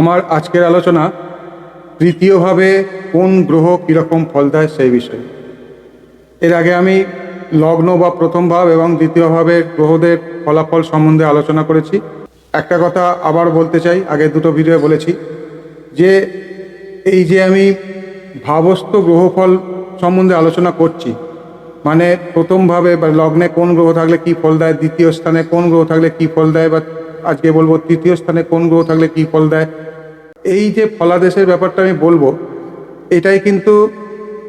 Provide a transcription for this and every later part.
আমার আজকের আলোচনা তৃতীয়ভাবে কোন গ্রহ কীরকম ফল দেয় সেই বিষয়ে। এর আগে আমি লগ্ন বা প্রথম ভাব এবং দ্বিতীয় ভাবের গ্রহদের ফলাফল সম্বন্ধে আলোচনা করেছি। একটা কথা আবার বলতে চাই, আগে দুটো ভিডিও বলেছি যে এই যে আমি ভাবস্থ গ্রহফল সম্বন্ধে আলোচনা করছি মানে প্রথমভাবে বা লগ্নে কোন গ্রহ থাকলে কি ফল দেয়, দ্বিতীয় স্থানে কোন গ্রহ থাকলে কি ফল দেয় বা আজকে বলব তৃতীয় স্থানে কোন গ্রহ থাকলে কি ফল দেয় এই যে ফলাদেশের ব্যাপারটা আমি বলব, এটাই কিন্তু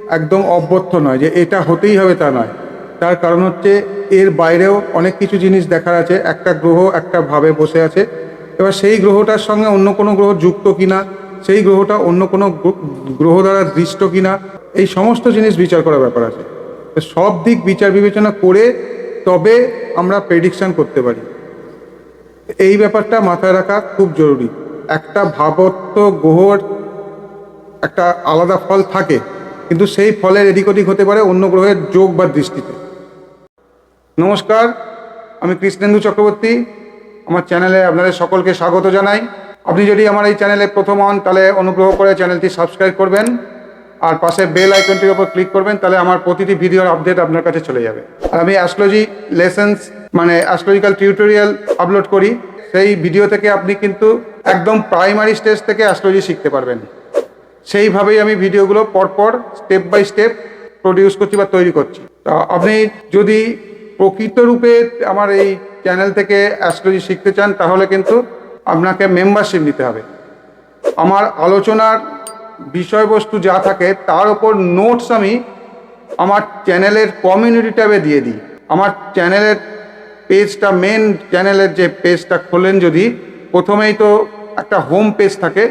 একদম অব্যর্থ নয় যে এটা হতেই হবে তা নয়। তার কারণ হচ্ছে এর বাইরেও অনেক কিছু জিনিস দেখার আছে, একটা গ্রহ একটা ভাবে বসে আছে। এবার সেই গ্রহটার সঙ্গে অন্য কোনো গ্রহ যুক্ত কিনা, সেই গ্রহটা অন্য কোনো গ্রহ দ্বারা দৃষ্ট কিনা, এই সমস্ত জিনিস বিচার করার ব্যাপার আছে। সব দিক বিচার বিবেচনা করে তবে আমরা প্রেডিকশন করতে পারি। এই ব্যাপারটা মাথায় রাখা খুব জরুরি। একটা ভাবত্ব গ্রহর একটা আলাদা ফল থাকে, কিন্তু সেই ফলের এদিক ওদিক হতে পারে অন্য গ্রহের যোগ বা দৃষ্টিতে। নমস্কার, আমি কৃষ্ণেন্দু চক্রবর্তী। আমার চ্যানেলে আপনাদের সকলকে স্বাগত জানাই। আপনি যদি আমার এই চ্যানেলে প্রথম হন, তাহলে অনুগ্রহ করে চ্যানেলটি সাবস্ক্রাইব করবেন আর পাশে বেল আইকনটির উপর ক্লিক করবেন, তাহলে আমার প্রতিটি ভিডিওর আপডেট আপনার কাছে চলে যাবে। আর আমি অ্যাস্ট্রোলজি লেসেন্স মানে অ্যাস্ট্রোলজিক্যাল টিউটোরিয়াল আপলোড করি। সেই ভিডিও থেকে আপনি কিন্তু একদম প্রাইমারি স্টেজ থেকে অ্যাস্ট্রোলজি শিখতে পারবেন। সেইভাবেই আমি ভিডিওগুলো পরপর স্টেপ বাই স্টেপ প্রডিউস করছি বা তৈরি করছি। তা আপনি যদি প্রকৃত রূপে আমার এই চ্যানেল থেকে অ্যাস্ট্রোলজি শিখতে চান, তাহলে কিন্তু আপনাকে মেম্বারশিপ নিতে হবে। আমার আলোচনার বিষয়বস্তু যা থাকে, তার উপর নোটস আমি আমার চ্যানেলের কমিউনিটি ট্যাবে দিয়ে দিই। আমার চ্যানেলের পেজটা মেন চ্যানেলের যে পেজটা খোলেন যদি প্রথমেই তো একটা হোম পেজ থাকে,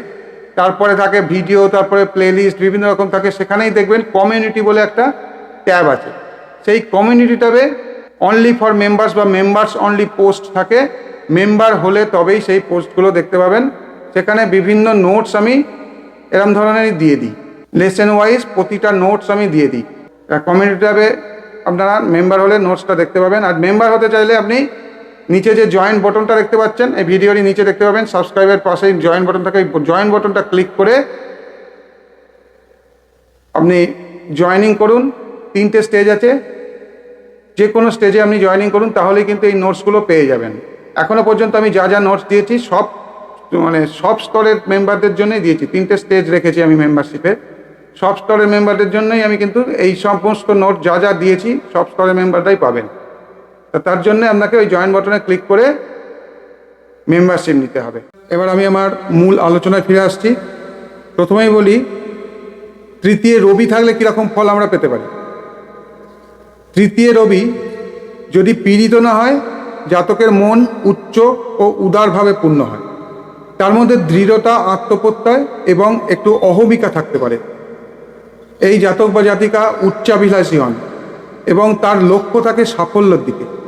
তারপরে থাকে ভিডিও তারপরে প্লেলিস্ট বিভিন্ন রকম থাকে, সেখানেই দেখবেন কমিউনিটি বলে একটা ট্যাব আছে। সেই কমিউনিটি ট্যাবে অনলি ফর মেম্বার্স বা মেম্বার্স অনলি পোস্ট থাকে। মেম্বার হলে তবেই সেই পোস্টগুলো দেখতে পাবেন। সেখানে বিভিন্ন নোটস আমি এরম ধরনেরই দিয়ে দিই। লেসেন ওয়াইজ প্রতিটা নোটস আমি দিয়ে দিই। কমিউনিটি ট্যাবে আপনারা মেম্বার হলে নোটসটা দেখতে পাবেন। আর মেম্বার হতে চাইলে আপনি নিচে যে জয়েন বটনটা দেখতে পাচ্ছেন, এই ভিডিওরই নিচে দেখতে পাবেন। সাবস্ক্রাইবের পাশেই জয়েন বটন থাকে। জয়েন বটনটা ক্লিক করে আপনি জয়েনিং করুন। তিনটে স্টেজ আছে। যে কোনো স্টেজে আপনি জয়েনিং করুন, তাহলেই কিন্তু এই নোটসগুলো পেয়ে যাবেন। এখনও পর্যন্ত আমি যা যা নোটস দিয়েছি, সব মানে সব স্তরের মেম্বারদের জন্যই দিয়েছি। তিনটে স্টেজ রেখেছি আমি মেম্বারশিপে সব স্তরের মেম্বারদের জন্যই আমি কিন্তু এই সমস্ত নোট যা যা দিয়েছি, সব স্তরের মেম্বাররাই পাবেন। তা তার জন্য আপনাকে ওই জয়েন বাটনে ক্লিক করে মেম্বারশিপ নিতে হবে। এবার আমি আমার মূল আলোচনায় ফিরে আসছি। প্রথমেই বলি, তৃতীয় রবি থাকলে কীরকম ফল আমরা পেতে পারি? তৃতীয় রবি, যদি পীড়িত না হয়, জাতকের মন উচ্চ ও উদারভাবে পূর্ণ হয়। তার মধ্যে দৃঢ়তা, আত্মপ্রত্যয় এবং একটু অহমিকা থাকতে পারে। এই জাতক বা জাতিকা উচ্চাভিলাষী হন এবং তার লক্ষ্য থাকে সাফল্যের দিকে।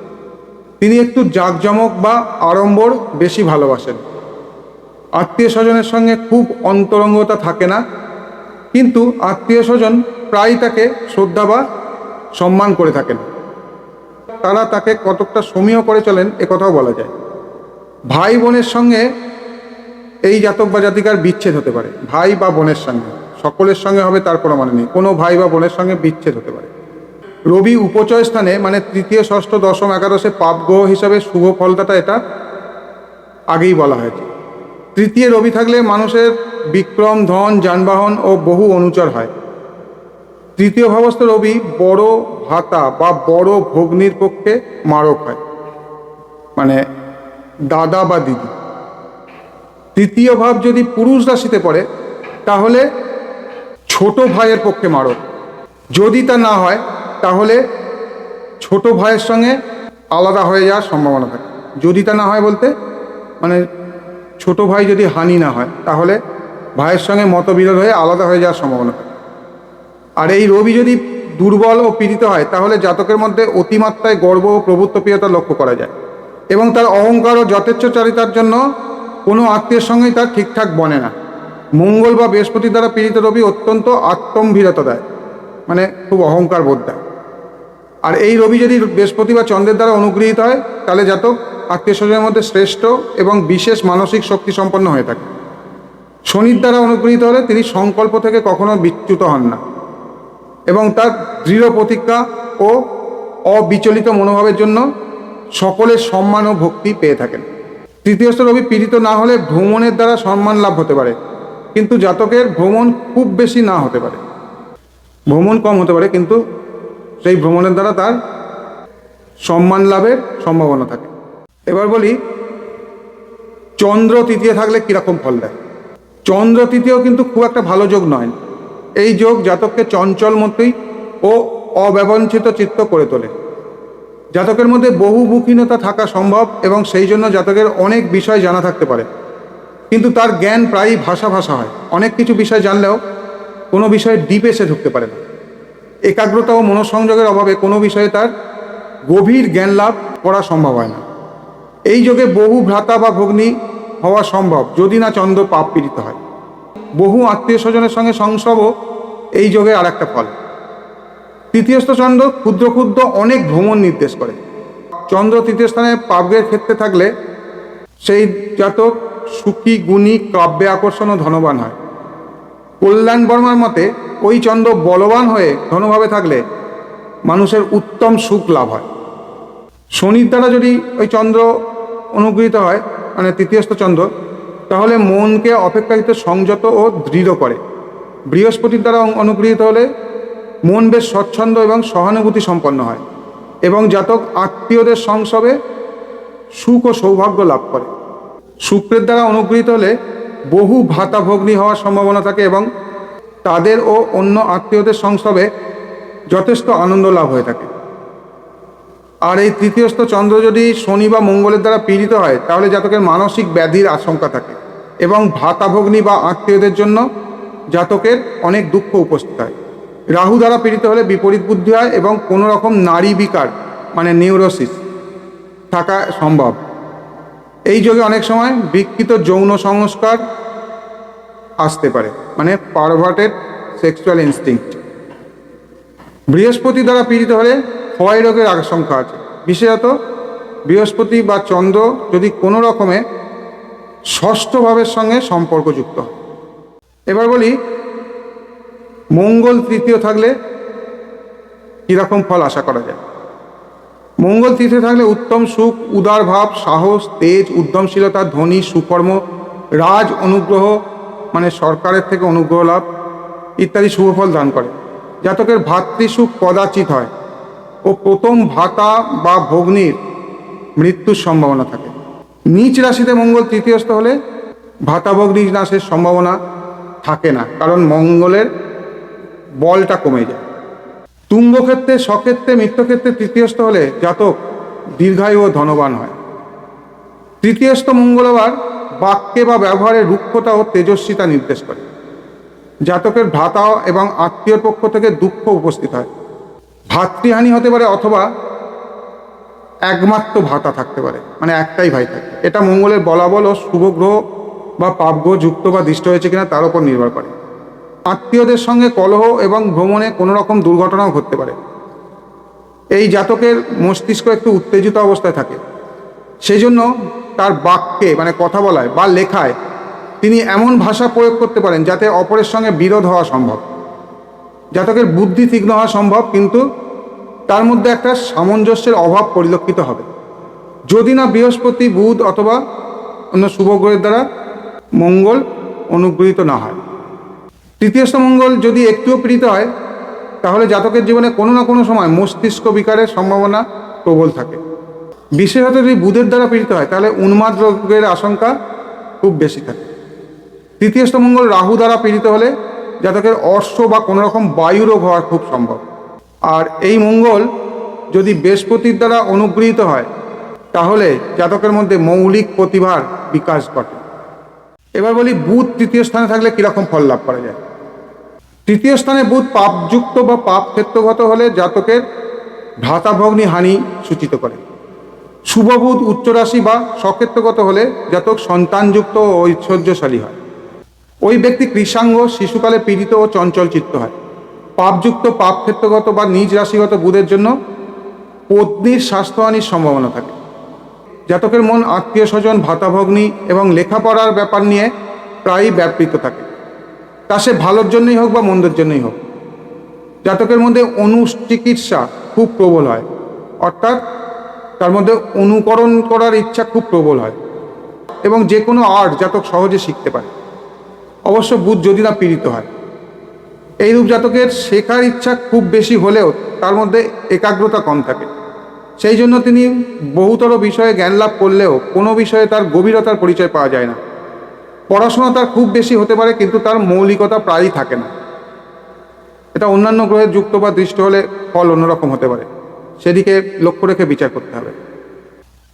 তিনি একটু জাঁকজমক বা আড়ম্বর বেশি ভালোবাসেন। আত্মীয় স্বজনের সঙ্গে খুব অন্তরঙ্গতা থাকে না, কিন্তু আত্মীয় স্বজন প্রায় তাকে শ্রদ্ধা বা সম্মান করে থাকেন। তারা তাকে কতকটা সমীহ করে চলেন, এ কথাও বলা যায়। ভাই বোনের সঙ্গে এই জাতক বা জাতিকার বিচ্ছেদ হতে পারে, ভাই বা বোনের সঙ্গে। সকলের সঙ্গে হবে তার কোনো মানে নেই। কোনো ভাই বা বোনের সঙ্গে বিচ্ছেদ হতে পারে। রবি উপচয় স্থানে মানে তৃতীয়, ষষ্ঠ, দশম, একাদশে পাপ গ্রহ হিসাবে শুভ ফলদাতা এটা আগেই বলা হয়েছে। তৃতীয় রবি থাকলে মানুষের বিক্রম, ধন, যানবাহন ও বহু অনুচর হয়। তৃতীয় ভাবস্থ রবি বড় ভাতা বা বড় ভগ্নির পক্ষে মারক হয়। মানে দাদা বা দিদি। তৃতীয় ভাব যদি পুরুষ রাশিতে পড়ে, তাহলে ছোট ভাইয়ের পক্ষে মারক। যদি তা না হয় তাহলে ছোট ভাইয়ের সঙ্গে আলাদা হয়ে যাওয়ার সম্ভাবনা থাকে। যদি তা না হয় বলতে মানে ছোট ভাই যদি হানি না হয়, তাহলে ভাইয়ের সঙ্গে মতবিরোধ হয়ে আলাদা হয়ে যাওয়ার সম্ভাবনা থাকে। আর এই রবি যদি দুর্বল ও পীড়িত হয়, তাহলে জাতকের মধ্যে অতিমাত্রায় গর্ব ও প্রভুত্বপ্রিয়তা লক্ষ্য করা যায়। এবং তার অহংকার ও যথেচ্ছচারিতার জন্য কোনো আত্মীয়ের সঙ্গেই তার ঠিকঠাক বনে না। মঙ্গল বা বৃহস্পতি দ্বারা পীড়িত রবি অত্যন্ত আত্মম্ভীরতা দেয়। মানে খুব অহংকার বোধ দেয়। আর এই রবি যদি বৃহস্পতি বা চন্দ্রের দ্বারা অনুগৃহীত হয়, তাহলে জাতক আত্মীয় স্বজনের মধ্যে শ্রেষ্ঠ এবং বিশেষ মানসিক শক্তি সম্পন্ন হয়ে থাকে। শনির দ্বারা অনুগৃহীত হলে তিনি সংকল্প থেকে কখনো বিচ্যুত হন না এবং তার দৃঢ় প্রতিজ্ঞা ও অবিচলিত মনোভাবের জন্য সকলের সম্মান ও ভক্তি পেয়ে থাকেন। তৃতীয়স্থ রবি পীড়িত না হলে ভ্রমণের দ্বারা সম্মান লাভ হতে পারে, কিন্তু জাতকের ভ্রমণ খুব বেশি না হতে পারে। ভ্রমণ কম হতে পারে, কিন্তু সেই ভ্রমণের দ্বারা তার সম্মান লাভের সম্ভাবনা থাকে। এবার বলি, চন্দ্র তৃতীয় থাকলে কীরকম ফল দেয়? চন্দ্র তৃতীয় কিন্তু খুব একটা ভালো যোগ নয়। এই যোগ জাতককে চঞ্চল মতোই ও অব্যবঞ্চিত চিত্ত করে তোলে। জাতকের মধ্যে বহুমুখীনতা থাকা সম্ভব এবং সেই জন্য জাতকের অনেক বিষয় জানা থাকতে পারে। কিন্তু তার জ্ঞান প্রায়ই ভাষা ভাষা হয়। অনেক কিছু বিষয় জানলেও কোনো বিষয়ে ডিপে সে ঢুকতে পারে না। একাগ্রতা ও মনোসংযোগের অভাবে কোনো বিষয়ে তার গভীর জ্ঞান লাভ করা সম্ভব হয় না। এই যোগে বহু ভ্রাতা বা ভগ্নী হওয়া সম্ভব, যদি না চন্দ্র পাপ পীড়িত হয়। বহু আত্মীয় স্বজনের সঙ্গে সংসবও এই যোগের আর একটা ফল। তৃতীয়স্থ চন্দ্র ক্ষুদ্র ক্ষুদ্র অনেক ভ্রমণ নির্দেশ করে। চন্দ্র তৃতীয় স্থানে পাপের ক্ষেত্রে থাকলে সেই জাতক সুখী, গুণী, কাব্যে আকর্ষণ ও ধনবান হয়। কল্যাণ বর্মার মতে, ওই চন্দ্র বলবান হয়ে ধনভাবে থাকলে মানুষের উত্তম সুখ লাভ হয়। শনির দ্বারা যদি ওই চন্দ্র অনুগৃহীত হয় মানে তৃতীয়স্থ চন্দ্র, তাহলে মনকে অপেক্ষাকৃত সংযত ও দৃঢ় করে। বৃহস্পতির দ্বারা অনুগৃহীত হলে মন বেশ স্বচ্ছন্দ এবং সহানুভূতি সম্পন্ন হয় এবং জাতক আত্মীয়দের সংসবে সুখ ও সৌভাগ্য লাভ করে। শুক্রের দ্বারা অনুগৃহীত হলে বহু ভাতা ভগ্নী হওয়ার সম্ভাবনা থাকে এবং তাদের ও অন্য আত্মীয়দের সংসবে যথেষ্ট আনন্দ লাভ হয়ে থাকে। আর এই তৃতীয়স্থ চন্দ্র যদি শনি বা মঙ্গলের দ্বারা পীড়িত হয়, তাহলে জাতকের মানসিক ব্যাধির আশঙ্কা থাকে এবং ভাতাভগ্নী বা আত্মীয়দের জন্য জাতকের অনেক দুঃখ উপস্থিত হয়। রাহু দ্বারা পীড়িত হলে বিপরীত বুদ্ধি হয় এবং কোনো রকম নারী বিকার মানে নিউরোসিস, থাকা সম্ভব। এই যোগে অনেক সময় বিকৃত যৌন সংস্কার আসতে পারে মানে পারভার্টেড সেক্সুয়াল ইনস্টিংক্ট বৃহস্পতি দ্বারা পীড়িত হলে ক্ষয় রোগের আশঙ্কা আছে। বিশেষত বৃহস্পতি বা চন্দ্র যদি কোনো রকমে ষষ্ঠ ভাবের সঙ্গে সম্পর্কযুক্ত এবার বলি, মঙ্গল তৃতীয় থাকলে কীরকম ফল আশা করা যায়? মঙ্গল তৃতীয় থাকলে উত্তম সুখ, উদার ভাব, সাহস, তেজ, উদ্যমশীলতা, ধনী, সুকর্ম, রাজ অনুগ্রহ মানে সরকারের থেকে অনুগ্রহ লাভ ইত্যাদি শুভফল দান করে। জাতকের ভাতৃসুখ কদাচিত হয় ও প্রথম ভাতা বা ভগ্নির মৃত্যুর সম্ভাবনা থাকে। নিচ রাশিতে মঙ্গল তৃতীয়স্থ হলে ভাতা ভগ্নি নাশের সম্ভাবনা থাকে না, কারণ মঙ্গলের বলটা কমে যায়। তুঙ্গক্ষেত্রে সক্ষেত্রে মিত্রক্ষেত্রে তৃতীয়স্থ হলে জাতক দীর্ঘায়ু ও ধনবান হয়। তৃতীয়স্থ মঙ্গল আবার বাক্যে বা ব্যবহারে রুক্ষতা ও তেজস্বিতা নির্দেশ করে। জাতকের ভ্রাতা এবং আত্মীয়র পক্ষ থেকে দুঃখ উপস্থিত হয়। ভাতৃহানি হতে পারে অথবা একমাত্র ভাতা থাকতে পারে মানে একটাই ভাই থাকে। এটা মঙ্গলের বলাবল ও শুভগ্রহ বা পাপগ্রহ যুক্ত বা দৃষ্ট হয়েছে কিনা তার উপর নির্ভর করে। আত্মীয়দের সঙ্গে কলহ এবং ভ্রমণে কোনো রকম দুর্ঘটনাও ঘটতে পারে। এই জাতকের মস্তিষ্ক একটু উত্তেজিত অবস্থায় থাকে। সেই জন্য তার বাক্যে মানে কথা বলায় বা লেখায় তিনি এমন ভাষা প্রয়োগ করতে পারেন যাতে অপরের সঙ্গে বিরোধ হওয়া সম্ভব। জাতকের বুদ্ধি তীক্ষ্ণ হওয়া সম্ভব, কিন্তু তার মধ্যে একটা সামঞ্জস্যের অভাব পরিলক্ষিত হবে। যদি না বৃহস্পতি, বুধ অথবা অন্য শুভগ্রহের দ্বারা মঙ্গল অনুগৃহীত না হয়। তৃতীয়স্থ মঙ্গল যদি একটুও পীড়িত হয়, তাহলে জাতকের জীবনে কোনো না কোনো সময় মস্তিষ্ক বিকারের সম্ভাবনা প্রবল থাকে। বিশেষত যদি বুধের দ্বারা পীড়িত হয়, তাহলে উন্মাদ রোগের আশঙ্কা খুব বেশি থাকে। তৃতীয়স্থ মঙ্গল রাহু দ্বারা পীড়িত হলে জাতকের অর্শ বা কোনো রকম বায়ু রোগ হওয়া খুব সম্ভব। আর এই মঙ্গল যদি বৃহস্পতির দ্বারা অনুগৃহীত হয়, তাহলে জাতকের মধ্যে মৌলিক প্রতিভার বিকাশ ঘটে। এবার বলি, বুধ তৃতীয় স্থানে থাকলে কীরকম ফল লাভ করা যায়? তৃতীয় স্থানে বুধ পাপযুক্ত বা পাপ ক্ষেত্রগত হলে জাতকের ভ্রাতাভগ্নি হানি সূচিত করে। শুভবুধ উচ্চ রাশি বা সক্ষেত্রগত হলে জাতক সন্তানযুক্ত ও ঐশ্বর্যশালী হয়। ওই ব্যক্তি কৃষাঙ্গ, শিশুকালে পীড়িত ও চঞ্চল চিত্ত হয়। পাপযুক্ত পাপ ক্ষেত্রগত বা নিজ রাশিগত বুধের জন্য পত্নীর স্বাস্থ্যহানির সম্ভাবনা থাকে। জাতকের মন আত্মীয় স্বজন ভাতাভগ্নি এবং লেখাপড়ার ব্যাপার নিয়ে প্রায়ই ব্যাপৃত থাকে। তা সে ভালোর জন্যই হোক বা মন্দের জন্যই হোক। জাতকের মধ্যে অনুচিকিৎসা খুব প্রবল হয়। অর্থাৎ তার মধ্যে অনুকরণ করার ইচ্ছা খুব প্রবল হয় এবং যে কোনো আর্ট জাতক সহজে শিখতে পারে। অবশ্য বুধ যদি না পীড়িত হয়। এইরূপ জাতকের শেখার ইচ্ছা খুব বেশি হলেও তার মধ্যে একাগ্রতা কম থাকে। সেই জন্য তিনি বহুতর বিষয়ে জ্ঞান লাভ করলেও কোনো বিষয়ে তার গভীরতার পরিচয় পাওয়া যায় না। পড়াশোনা তার খুব বেশি হতে পারে, কিন্তু তার মৌলিকতা প্রায়ই থাকে না। এটা অন্যান্য গ্রহের যুক্ত বা দৃষ্ট হলে ফল অন্যরকম হতে পারে। সেদিকে লক্ষ্য রেখে বিচার করতে হবে।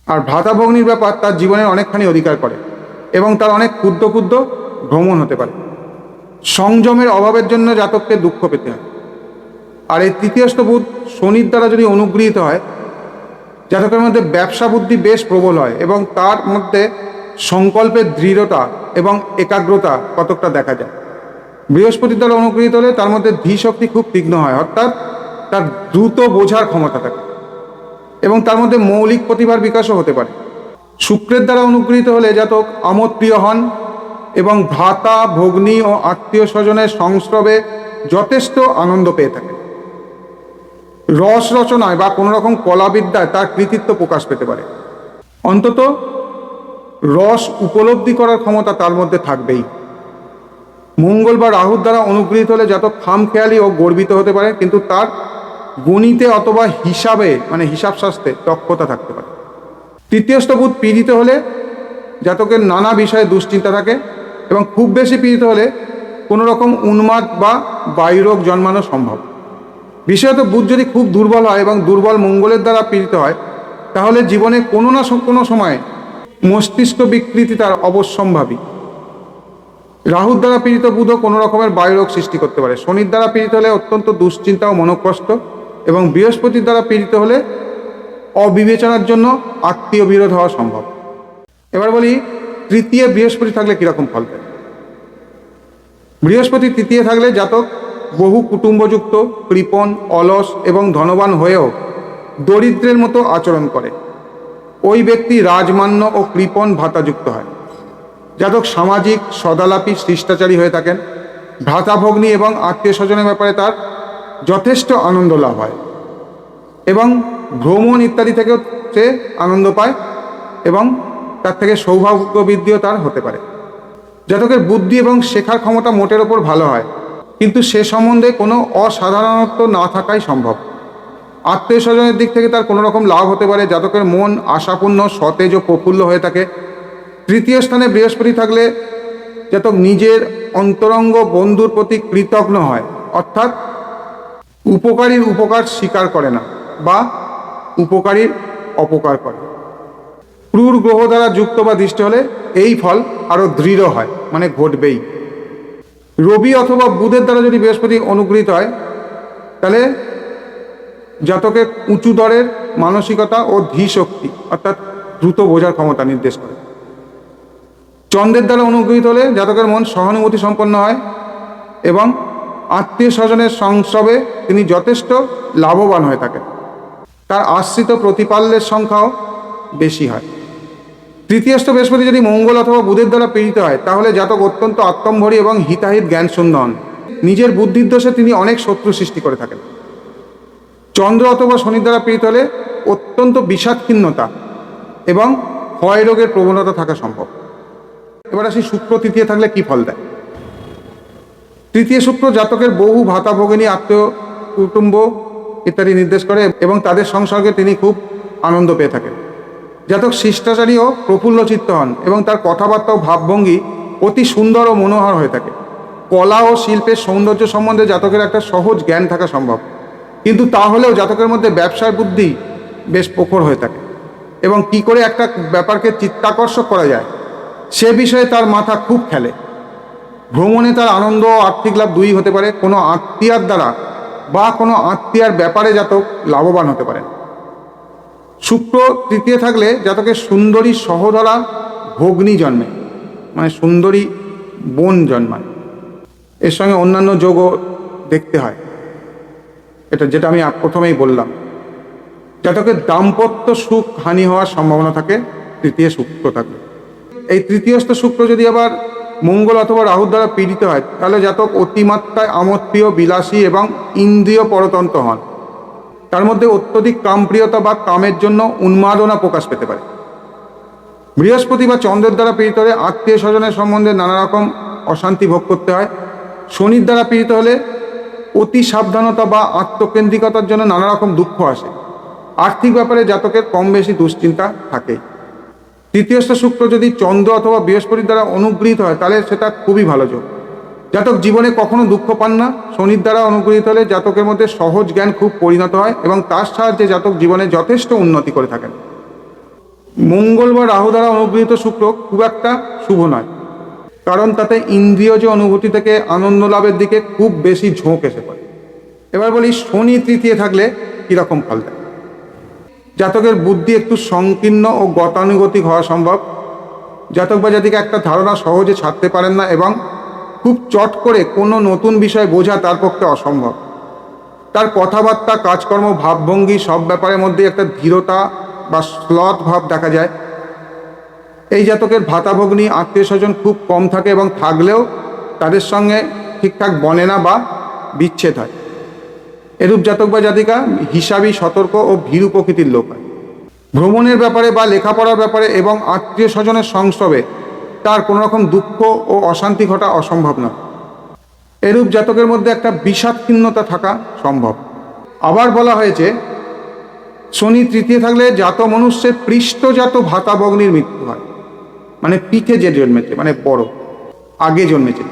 আর ভ্রাতাভগ্নির ব্যাপার তার জীবনের অনেকখানি অধিকার করে, এবং তার অনেক ক্ষুদ্র ক্ষুদ্র ভ্রমণ হতে পারে। সংযমের অভাবের জন্য জাতককে দুঃখ পেতে হয়। আর এই তৃতীয়স্থ বুধ শনির দ্বারা যদি অনুগৃহীত হয়, জাতকের মধ্যে ব্যবসা বুদ্ধি বেশ প্রবল হয়, এবং তার মধ্যে সংকল্পের দৃঢ়তা এবং একাগ্রতা কতকটা দেখা যায়? বৃহস্পতির দ্বারা অনুগৃহীত হলে তার মধ্যে ধীশক্তি খুব তীক্ষ্ণ হয়, অর্থাৎ তার দ্রুত বোঝার ক্ষমতা থাকে এবং তার মধ্যে মৌলিক প্রতিভার বিকাশও হতে পারে। শুক্রের দ্বারা অনুগৃহীত হলে জাতক আমোদ প্রিয় হন এবং ভ্রাতা, ভগ্নী ও আত্মীয় স্বজনের সংস্রবে যথেষ্ট আনন্দ পেয়ে থাকে রস রচনায় বা কোনো রকম কলাবিদ্যায় তার কৃতিত্ব প্রকাশ পেতে পারে। অন্তত রস উপলব্ধি করার ক্ষমতা তার মধ্যে থাকবেই। মঙ্গল বা রাহুর দ্বারা অনুগৃহীত হলে যত খামখেয়ালি ও গর্বিত হতে পারে, কিন্তু তার গণিতে অথবা হিসাবে মানে হিসাব শাস্ত্রে দক্ষতা থাকতে পারে। তৃতীয় স্তবুধ পীড়িত হলে জাতকের নানা বিষয়ে দুশ্চিন্তা থাকে এবং খুব বেশি পীড়িত হলে কোনো রকম উন্মাদ বা বায়ুরোগ জন্মানো সম্ভব। বিশেষত বুধ যদি খুব দুর্বল হয় এবং দুর্বল মঙ্গলের দ্বারা পীড়িত হয়, তাহলে জীবনে কোনো না কোনো সময় মস্তিষ্ক বিকৃতি তার অবশ্যম্ভাবী। রাহুর দ্বারা পীড়িত বুধ কোনো রকমের বায়ুরোগ সৃষ্টি করতে পারে। শনির দ্বারা পীড়িত হলে অত্যন্ত দুশ্চিন্তা ও মনোকষ্ট এবং বৃহস্পতির দ্বারা পীড়িত হলে অবিবেচনার জন্য আত্মীয় বিরোধ হওয়া সম্ভব। এবার বলি, তৃতীয় বৃহস্পতি থাকলে কীরকম ফল দেয়? বৃহস্পতি তৃতীয় থাকলে জাতক বহু কুটুম্বযুক্ত, কৃপণ, অলস এবং ধনবান হয়েও দরিদ্রের মতো আচরণ করে। ব্যক্তি রাজমান্য ও কৃপণ ভাতাযুক্ত হয়। জাতক সামাজিক সদালাপী শিষ্টাচারী হয়ে থাকেন। ভ্রাতাভগ্নী এবং আত্মীয় স্বজনের ব্যাপারে তার যথেষ্ট আনন্দ লাভ হয় এবং ভ্রমণ ইত্যাদি থেকেও সে আনন্দ পায় এবং তার থেকে সৌভাগ্য বৃদ্ধিও তার হতে পারে। জাতকের বুদ্ধি এবং শেখার ক্ষমতা মোটের ওপর ভালো হয়, কিন্তু সে সম্বন্ধে কোনো অসাধারণত্ব না থাকাই সম্ভব। আত্মীয় স্বজনের দিক থেকে তার কোনো রকম লাভ হতে পারে। জাতকের মন আশাপূর্ণ, সতেজ ও প্রফুল্ল হয়ে থাকে। তৃতীয় স্থানে বৃহস্পতি থাকলে জাতক নিজের অন্তরঙ্গ বন্ধুর প্রতি কৃতজ্ঞ হয়। অর্থাৎ উপকারীর উপকার স্বীকার করে না বা উপকারীর অপকার করে। ক্রুর গ্রহ দ্বারা যুক্ত বা দৃষ্টি হলে এই ফল আরও দৃঢ় হয় মানে ঘটবেই। রবি অথবা বুধের দ্বারা যদি বৃহস্পতি অনুগৃহীত হয়, তাহলে জাতকের উঁচু দরের মানসিকতা ও ধীশক্তি অর্থাৎ দ্রুত বোঝার ক্ষমতা নির্দেশ করে। চন্দ্রের দ্বারা অনুগৃহীত হলে জাতকের মন সহানুভূতি সম্পন্ন হয় এবং আত্মীয় স্বজনের সংসবে তিনি যথেষ্ট লাভবান হয়ে থাকেন। তার আশ্রিত প্রতিপাল্যের সংখ্যাও বেশি হয়। তৃতীয়স্থ বৃহস্পতি যদি মঙ্গল অথবা বুধের দ্বারা পীড়িত হয়, তাহলে জাতক অত্যন্ত আত্মম্ভরী এবং হিতাহিত জ্ঞান শূন্য হন নিজের বুদ্ধির দোষে তিনি অনেক শত্রু সৃষ্টি করে থাকেন। চন্দ্র অথবা শনির দ্বারা পীড়িত হলে অত্যন্ত বিষাদক্ষিন্নতা এবং ক্ষয় রোগের প্রবণতা থাকা সম্ভব। এবার আসি শুক্র তৃতীয় থাকলে কি ফল দেয়? তৃতীয় শুক্র জাতকের বহু ভাতা ভগিনী আত্মীয়, কুটুম্ব ইত্যাদি নির্দেশ করে এবং তাদের সংসর্গে তিনি খুব আনন্দ পেয়ে থাকেন। জাতক শিষ্টাচারী ও প্রফুল্ল চিত্ত হন এবং তার কথাবার্তা ও ভাবভঙ্গি অতি সুন্দর ও মনোহর হয়ে থাকে। কলা ও শিল্পের সৌন্দর্য সম্বন্ধে জাতকের একটা সহজ জ্ঞান থাকা সম্ভব। কিন্তু তাহলেও জাতকের মধ্যে ব্যবসার বুদ্ধি বেশ প্রখর হয়ে থাকে। এবং কি করে একটা ব্যাপারকে চিত্তাকর্ষক করা যায়, সে বিষয়ে তার মাথা খুব খেলে। ভ্রমণে তার আনন্দ ও আর্থিক লাভ দুই হতে পারে, কোনো আত্মীয়ার দ্বারা বা কোনো আত্মীয়ার ব্যাপারে জাতক লাভবান হতে পারেন শুক্র তৃতীয় থাকলে জাতকের সুন্দরী সহধরা ভগ্নী জন্মে মানে সুন্দরী বোন জন্মায়। এর সঙ্গে অন্যান্য যোগও দেখতে হয়। এটা যেটা আমি প্রথমেই বললাম। জাতকের দাম্পত্য সুখ হানি হওয়ার সম্ভাবনা থাকে, তৃতীয় শুক্র থাকে। এই তৃতীয়স্থ শুক্র যদি আবার মঙ্গল অথবা রাহুর দ্বারা পীড়িত হয়, তাহলে জাতক অতিমাত্রায় আমোদপ্রিয় বিলাসী এবং ইন্দ্রিয় পরতন্ত্র হন। তার মধ্যে অত্যধিক কামপ্রিয়তা বা কামের জন্য উন্মাদনা প্রকাশ পেতে পারে। বৃহস্পতি বা চন্দ্রের দ্বারা পীড়িত হলে আত্মীয় স্বজনের সম্বন্ধে নানা রকম অশান্তি ভোগ করতে হয়। শনির দ্বারা পীড়িত হলে অতি সাবধানতা বা আত্মকেন্দ্রিকতার জন্য নানা রকম দুঃখ আসে। আর্থিক ব্যাপারে জাতকের কম বেশি দুশ্চিন্তা থাকে। তৃতীয়স্থ শুক্র যদি চন্দ্র অথবা বৃহস্পতির দ্বারা অনুগৃহীত হয়, তাহলে সেটা খুবই ভালো যোগ। জাতক জীবনে কখনো দুঃখ পান না। শনির দ্বারা অনুগৃহীত হলে জাতকের মধ্যে সহজ জ্ঞান খুব পরিণত হয় এবং তার সাহায্যে জাতক জীবনে যথেষ্ট উন্নতি করে থাকেন। মঙ্গল বা রাহু দ্বারা অনুগৃহীত শুক্র খুব একটা শুভ নয়। কারণ তাতে ইন্দ্রিয় যে অনুভূতি থেকে আনন্দ লাভের দিকে খুব বেশি ঝোঁক এসে পড়ে। এবার বলি শনি তৃতীয় থাকলে কীরকম ফল দেয়? জাতকের বুদ্ধি একটু সংকীর্ণ ও গতানুগতিক হওয়া সম্ভব। জাতক বা জাতিকে একটা ধারণা সহজে ছাড়তে পারেন না এবং খুব চট করে কোনো নতুন বিষয় বোঝা তার পক্ষে অসম্ভব। তার কথাবার্তা, কাজকর্ম, ভাবভঙ্গি সব ব্যাপারের মধ্যে একটা ধীরতা বা স্লথ ভাব দেখা যায়। এই জাতকের ভাতাভগ্নি আত্মীয় স্বজন খুব কম থাকে এবং থাকলেও তাদের সঙ্গে ঠিকঠাক বনে না বা বিচ্ছেদ হয়। এরূপ জাতক বা জাতিকা হিসাবী, সতর্ক ও ভীরু প্রকৃতির লোক হয়। ভ্রমণের ব্যাপারে বা লেখাপড়ার ব্যাপারে এবং আত্মীয় স্বজনের সংস্রবে তার কোনো রকম দুঃখ ও অশান্তি ঘটা অসম্ভব নয়। এরূপ জাতকের মধ্যে একটা বিষাদকীর্ণতা থাকা সম্ভব। আবার বলা হয়েছে, শনি তৃতীয় থাকলে জাত মনুষ্যের পৃষ্ঠজাত ভাতাবগ্নির মৃত্যু হয়। মানে পিঠে যে জন্মেছে মানে বড়, আগে জন্মেছে।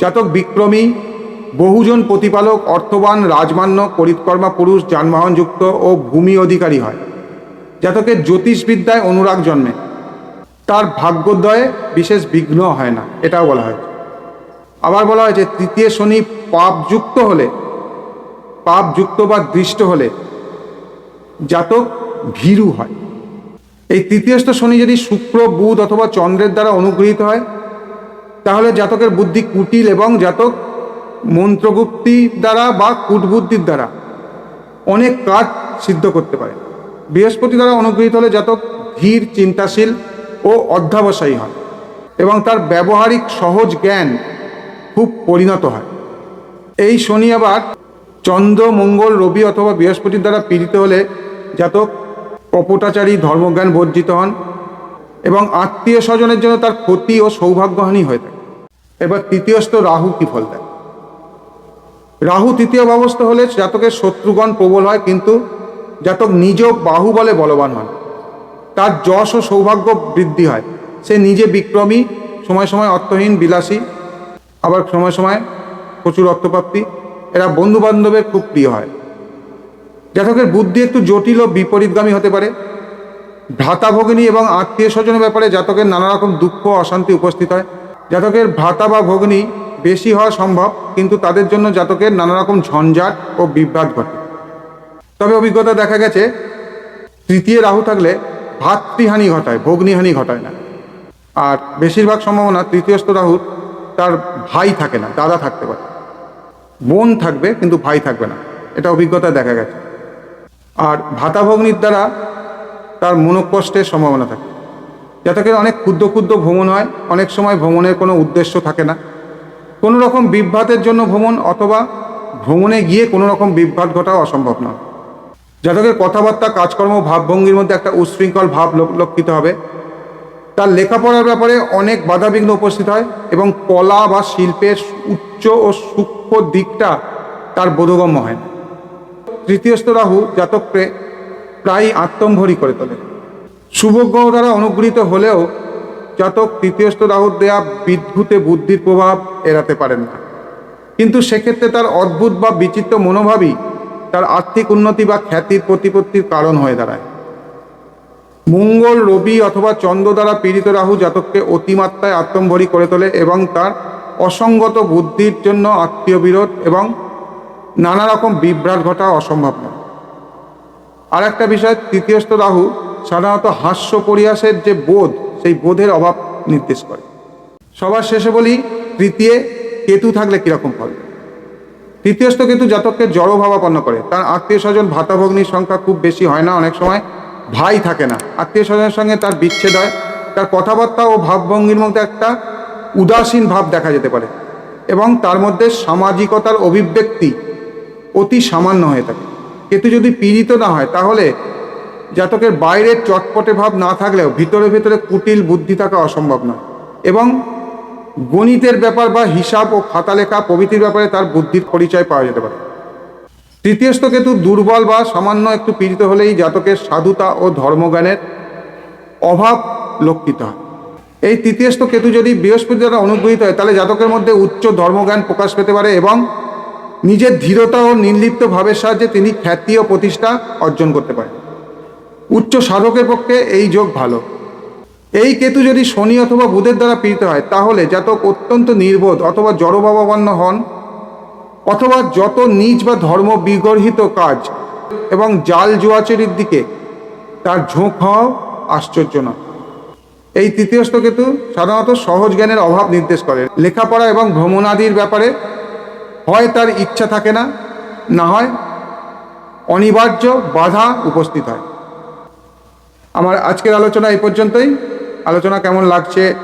জাতক বিক্রমী, বহুজন প্রতিপালক, অর্থবান, রাজমান্য করিতকর্মা পুরুষ যানবাহনযুক্ত ও ভূমি অধিকারী হয়। জাতকের জ্যোতিষবিদ্যায় অনুরাগ জন্মে। তার ভাগ্যোদয়ে বিশেষ বিঘ্ন হয় না, এটাও বলা হয়েছে। আবার বলা হয়েছে, তৃতীয় শনি পাপযুক্ত হলে, পাপযুক্ত বা দৃষ্ট হলে জাতক ভীরু হয়। এই তৃতীয়স্থ শনি যদি শুক্র, বুধ অথবা চন্দ্রের দ্বারা অনুগৃহীত হয়, তাহলে জাতকের বুদ্ধি কুটিল এবং জাতক মন্ত্রগুপ্তি দ্বারা বা কূটবুদ্ধির দ্বারা অনেক কাজ সিদ্ধ করতে পারে। বৃহস্পতি দ্বারা অনুগৃহীত হলে জাতক ধীর, চিন্তাশীল ও অধ্যাবসায়ী হয় এবং তার ব্যবহারিক সহজ জ্ঞান খুব পরিণত হয়। এই শনি আবার চন্দ্র, মঙ্গল, রবি অথবা বৃহস্পতির দ্বারা পীড়িত হলে জাতক কপটাচারী ধর্মজ্ঞান বর্জিত হন এবং আত্মীয় স্বজনের জন্য তার ক্ষতি ও সৌভাগ্যহানি হয়ে থাকে। এবার তৃতীয়স্থ রাহু কি ফল দেয়? রাহু তৃতীয় ব্যবস্থা হলে জাতকের শত্রুগণ প্রবল হয়, কিন্তু জাতক নিজ বাহু বলে বলবান হন। তার যশ ও সৌভাগ্য বৃদ্ধি হয়। সে নিজে বিক্রমী, সময় সময় অর্থহীন, বিলাসী, আবার সময় সময় প্রচুর অর্থপ্রাপ্তি। এরা বন্ধু বান্ধবের খুব প্রিয় হয়। জাতকের বুদ্ধি একটু জটিল ও বিপরীতগামী হতে পারে। ভ্রাতা ভগিনী এবং আত্মীয় স্বজনের ব্যাপারে জাতকের নানা রকম দুঃখ অশান্তি উপস্থিত হয়। জাতকের ভ্রাতা বা ভগ্নী বেশি হওয়া সম্ভব, কিন্তু তাদের জন্য জাতকের নানা রকম ঝঞ্ঝাট ও বিভ্রাট ঘটে। তবে অভিজ্ঞতা দেখা গেছে, তৃতীয় রাহু থাকলে ভাতৃহানি ঘটায়, ভগ্নিহানি ঘটায় না। আর বেশিরভাগ সম্ভাবনা তৃতীয়স্থ রাহুর তার ভাই থাকে না, দাদা থাকতে পারে। বোন থাকবে, কিন্তু ভাই থাকবে না। এটা অভিজ্ঞতা দেখা গেছে। আর ভাতাভগ্নির দ্বারা তার মনোকষ্টের সম্ভাবনা থাকে। জাতকের অনেক ক্ষুদ্র ক্ষুদ্র ভ্রমণ হয়, অনেক সময় ভ্রমণের কোনো উদ্দেশ্য থাকে না। কোনো রকম বিভ্রাটের জন্য ভ্রমণ অথবা ভ্রমণে গিয়ে কোনো রকম বিভ্রাট ঘটাও অসম্ভব নয় জাতকের কথাবার্তা, কাজকর্ম, ভাবভঙ্গির মধ্যে একটা উচ্ছৃঙ্খল ভাব লক্ষিত হবে। তার লেখাপড়ার ব্যাপারে অনেক বাধাবিঘ্ন উপস্থিত হয় এবং কলা বা শিল্পের উচ্চ ও সূক্ষ্ম দিকটা তার বোধগম্য হয় না। তৃতীয়স্থ রাহু জাতককে প্রায় আত্মম্ভরী করে তোলে। শুভগ্রহ দ্বারা অনুগৃহীত হলেও জাতক তৃতীয়স্থ রাহুর দেয়া বিদ্যুতে বুদ্ধির প্রভাব এড়াতে পারেন না। কিন্তু সেক্ষেত্রে তার অদ্ভুত বা বিচিত্র মনোভাবই তার আর্থিক উন্নতি বা খ্যাতির প্রতিপত্তির কারণ হয়ে দাঁড়ায়। মঙ্গল, রবি অথবা চন্দ্র দ্বারা পীড়িত রাহু জাতককে অতিমাত্রায় আত্মম্ভরী করে তোলে এবং তার অসঙ্গত বুদ্ধির জন্য আত্মীয় বিরোধ এবং নানা রকম বিভ্রাট ঘটা অসম্ভব। নয় আর একটা বিষয়, তৃতীয়স্থ রাহু সাধারণত হাস্য পরিহাসের যে বোধ, সেই বোধের অভাব নির্দেশ করে। সবার শেষে বলি, তৃতীয় কেতু থাকলে কীরকম ফল? তৃতীয়স্থ কেতু জাতককে জড়ভাবাপন্ন করে। তার আত্মীয় স্বজন ভাতাভগ্নির সংখ্যা খুব বেশি হয় না, অনেক সময় ভাই থাকে না। আত্মীয় স্বজনের সঙ্গে তার বিচ্ছেদ হয়। তার কথাবার্তা ও ভাবভঙ্গির মধ্যে একটা উদাসীন ভাব দেখা যেতে পারে। এবং তার মধ্যে সামাজিকতার অভিব্যক্তি অতি সামান্য হয়ে থাকে। কেতু যদি পীড়িত না হয়, তাহলে জাতকের বাইরের চটপটে ভাব না থাকলেও ভিতরে ভিতরে কুটিল বুদ্ধি থাকা অসম্ভব নয়। এবং গণিতের ব্যাপার বা হিসাব ও খাতা লেখা প্রভৃতির ব্যাপারে তার বুদ্ধির পরিচয় পাওয়া যেতে পারে। তৃতীয়স্থ কেতু দুর্বল বা সামান্য একটু পীড়িত হলেই জাতকের সাধুতা ও ধর্মজ্ঞানের অভাব লক্ষিত হয়। এই তৃতীয়স্থ কেতু যদি বৃহস্পতি দ্বারা অনুগ্রহিত হয়, তাহলে জাতকের মধ্যে উচ্চ ধর্মজ্ঞান প্রকাশ পেতে পারে এবং নিজের ধীরতা ও নির্লিপ্ত ভাবের সাহায্যে তিনি খ্যাতি ও প্রতিষ্ঠা অর্জন করতে পারেন। উচ্চ সাধকের পক্ষে এই যোগ ভালো। এই কেতু যদি শনি অথবা বুধের দ্বারা পীড়িত হয়, তাহলে জাতক অত্যন্ত নির্বোধ অথবা জড়ভাবাপন্ন হন অথবা যত নিজ বা ধর্ম বিগর্হিত কাজ এবং জাল জুয়াচেরির দিকে তার ঝোঁক হওয়া আশ্চর্য নয়। এই তৃতীয়স্থ কেতু সাধারণত সহজ জ্ঞানের অভাব নির্দেশ করে। লেখাপড়া এবং ভ্রমণাদির ব্যাপারে হয় তার ইচ্ছা থাকে না না হয় অনিবার্য বাধা উপস্থিত হয়। আমার আজকের আলোচনা এই পর্যন্তই। আলোচনা কেমন লাগছে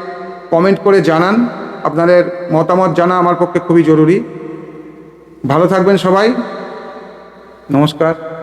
কমেন্ট করে জানান। আপনাদের মতামত জানা আমার পক্ষে খুবই জরুরি। ভালো থাকবেন সবাই। নমস্কার।